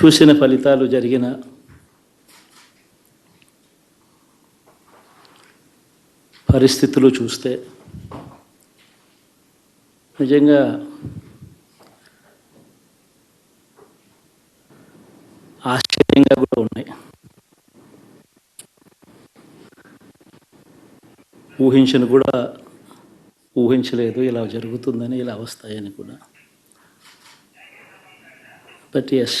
చూసిన ఫలితాలు జరిగిన పరిస్థితులు చూస్తే నిజంగా ఆశ్చర్యంగా కూడా ఉన్నాయి. ఊహించను కూడా ఊహించలేదు ఇలా జరుగుతుందని ఇలా వస్తాయని కూడా. బట్ ఎస్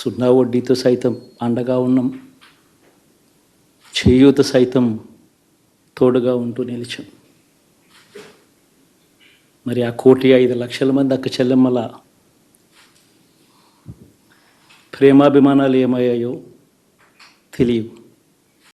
సున్నా వడ్డీతో సైతం అండగా ఉన్నాం. చేయూత సైతం తోడుగా ఉంటూ నిలిచాం. మరి ఆ కోటి ఐదు లక్షల మంది అక్క చెల్లెమ్మల ప్రేమాభిమానాలు ఏమయ్యాయో తెలియవు.